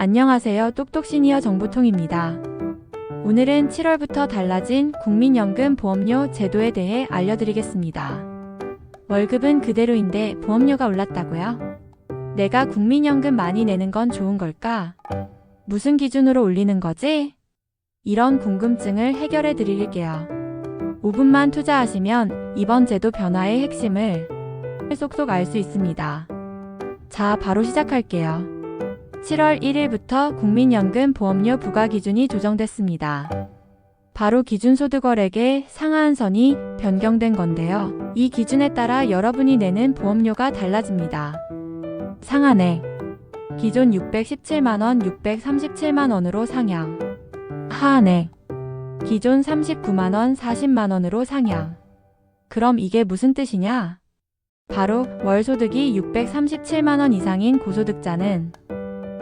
안녕하세요. 똑똑 시니어 정보통입니다. 오늘은 7월부터 달라진 국민연금 보험료 제도에 대해 알려드리겠습니다. 월급은 그대로인데 보험료가 올랐다고요? 내가 국민연금 많이 내는 건 좋은 걸까? 무슨 기준으로 올리는 거지? 이런 궁금증을 해결해 드릴게요. 5분만 투자하시면 이번 제도 변화의 핵심을 속속 알 수 있습니다. 자, 바로 시작할게요. 7월 1일부터 국민연금 보험료 부과 기준이 조정됐습니다. 바로 기준소득월액의 상하한 선이 변경된 건데요. 이 기준에 따라 여러분이 내는 보험료가 달라집니다. 상한액 기존 617만원, 637만원으로 상향. 하한액 기존 39만원, 40만원으로 상향. 그럼 이게 무슨 뜻이냐? 바로 월 소득이 637만원 이상인 고소득자는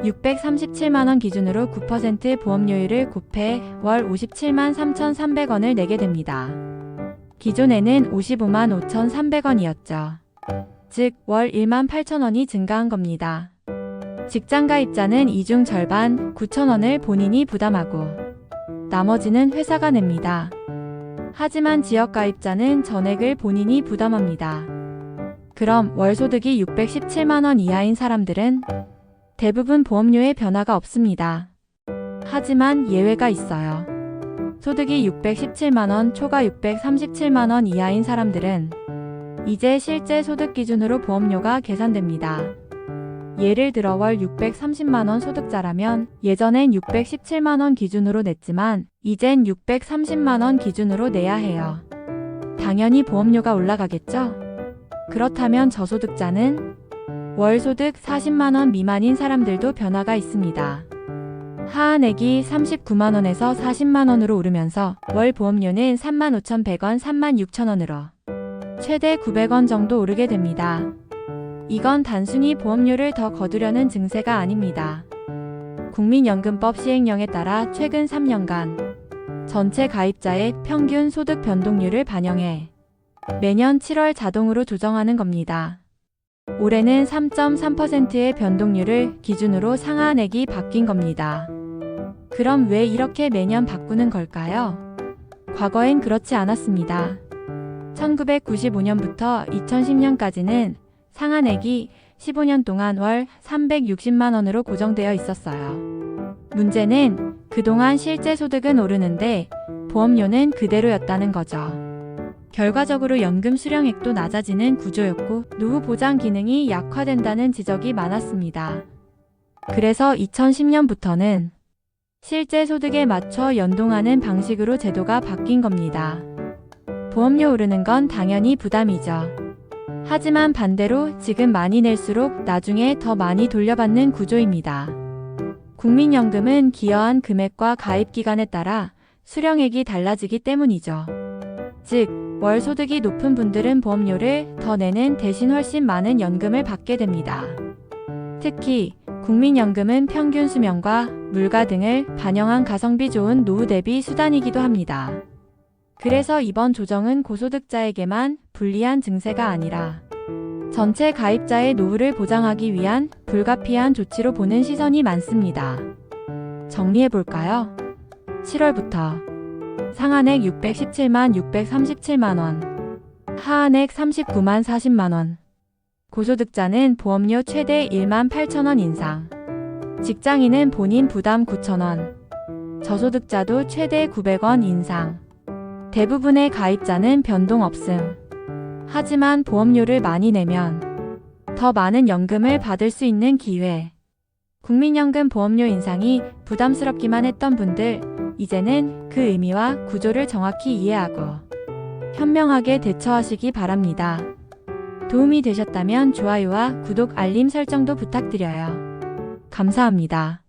637만원 기준으로 9% 보험료율을 곱해 월 57만 3,300원을 내게 됩니다. 기존에는 55만 5,300원이었죠. 즉, 월 1만 8천원이 증가한 겁니다. 직장가입자는 이중 절반 9천원을 본인이 부담하고 나머지는 회사가 냅니다. 하지만 지역가입자는 전액을 본인이 부담합니다. 그럼 월 소득이 617만원 이하인 사람들은 대부분 보험료에 변화가 없습니다. 하지만 예외가 있어요. 소득이 617만원, 초과 637만원 이하인 사람들은 이제 실제 소득 기준으로 보험료가 계산됩니다. 예를 들어 월 630만원 소득자라면 예전엔 617만원 기준으로 냈지만 이젠 630만원 기준으로 내야 해요. 당연히 보험료가 올라가겠죠? 그렇다면 저소득자는 월 소득 40만원 미만인 사람들도 변화가 있습니다. 하한액이 39만원에서 40만원으로 오르면서 월 보험료는 35,100원, 36,000원으로 최대 900원 정도 오르게 됩니다. 이건 단순히 보험료를 더 거두려는 증세가 아닙니다. 국민연금법 시행령에 따라 최근 3년간 전체 가입자의 평균 소득 변동률을 반영해 매년 7월 자동으로 조정하는 겁니다. 올해는 3.3%의 변동률을 기준으로 상한액이 바뀐 겁니다. 그럼 왜 이렇게 매년 바꾸는 걸까요? 과거엔 그렇지 않았습니다. 1995년부터 2010년까지는 상한액이 15년 동안 월 360만원으로 고정되어 있었어요. 문제는 그동안 실제 소득은 오르는데 보험료는 그대로였다는 거죠. 결과적으로 연금 수령액도 낮아지는 구조였고 노후 보장 기능이 약화된다는 지적이 많았습니다. 그래서 2010년부터는 실제 소득에 맞춰 연동하는 방식으로 제도가 바뀐 겁니다. 보험료 오르는 건 당연히 부담이죠. 하지만 반대로 지금 많이 낼수록 나중에 더 많이 돌려받는 구조입니다. 국민연금은 기여한 금액과 가입 기간에 따라 수령액이 달라지기 때문이죠. 즉, 월 소득이 높은 분들은 보험료를 더 내는 대신 훨씬 많은 연금을 받게 됩니다. 특히 국민연금은 평균 수명과 물가 등을 반영한 가성비 좋은 노후 대비 수단이기도 합니다. 그래서 이번 조정은 고소득자에게만 불리한 증세가 아니라 전체 가입자의 노후를 보장하기 위한 불가피한 조치로 보는 시선이 많습니다. 정리해 볼까요? 7월부터 상한액 617만 637만 원, 하한액 39만 40만 원. 고소득자는 보험료 최대 1만 8천 원 인상. 직장인은 본인 부담 9천 원. 저소득자도 최대 900원 인상. 대부분의 가입자는 변동 없음. 하지만 보험료를 많이 내면 더 많은 연금을 받을 수 있는 기회. 국민연금 보험료 인상이 부담스럽기만 했던 분들, 이제는 그 의미와 구조를 정확히 이해하고 현명하게 대처하시기 바랍니다. 도움이 되셨다면 좋아요와 구독 알림 설정도 부탁드려요. 감사합니다.